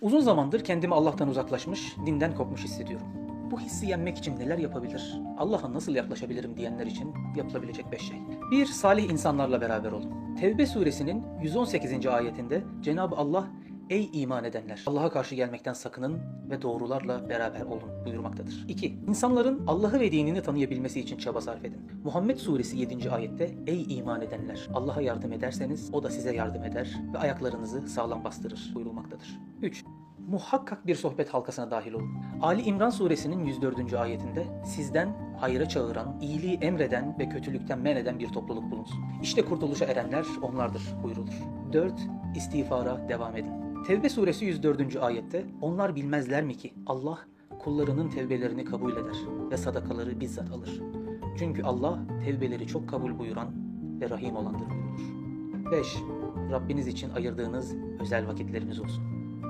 Uzun zamandır kendimi Allah'tan uzaklaşmış, dinden kopmuş hissediyorum. Bu hissi yenmek için neler yapabilir? Allah'a nasıl yaklaşabilirim diyenler için yapılabilecek 5 şey. 1. Salih insanlarla beraber olun. Tevbe suresinin 118. ayetinde Cenab-ı Allah Ey iman edenler! Allah'a karşı gelmekten sakının ve doğrularla beraber olun buyurmaktadır. 2. İnsanların Allah'ı ve dinini tanıyabilmesi için çaba sarf edin. Muhammed suresi 7. ayette Ey iman edenler! Allah'a yardım ederseniz o da size yardım eder ve ayaklarınızı sağlam bastırır buyurulmaktadır. 3. Muhakkak bir sohbet halkasına dahil olun. Ali İmran suresinin 104. ayetinde sizden hayra çağıran, iyiliği emreden ve kötülükten men eden bir topluluk bulunsun. İşte kurtuluşa erenler onlardır buyrulur. 4. İstiğfara devam edin. Tevbe suresi 104. ayette onlar bilmezler mi ki Allah kullarının tevbelerini kabul eder ve sadakaları bizzat alır. Çünkü Allah tevbeleri çok kabul buyuran ve rahim olandır buyurulur. 5. Rabbiniz için ayırdığınız özel vakitleriniz olsun.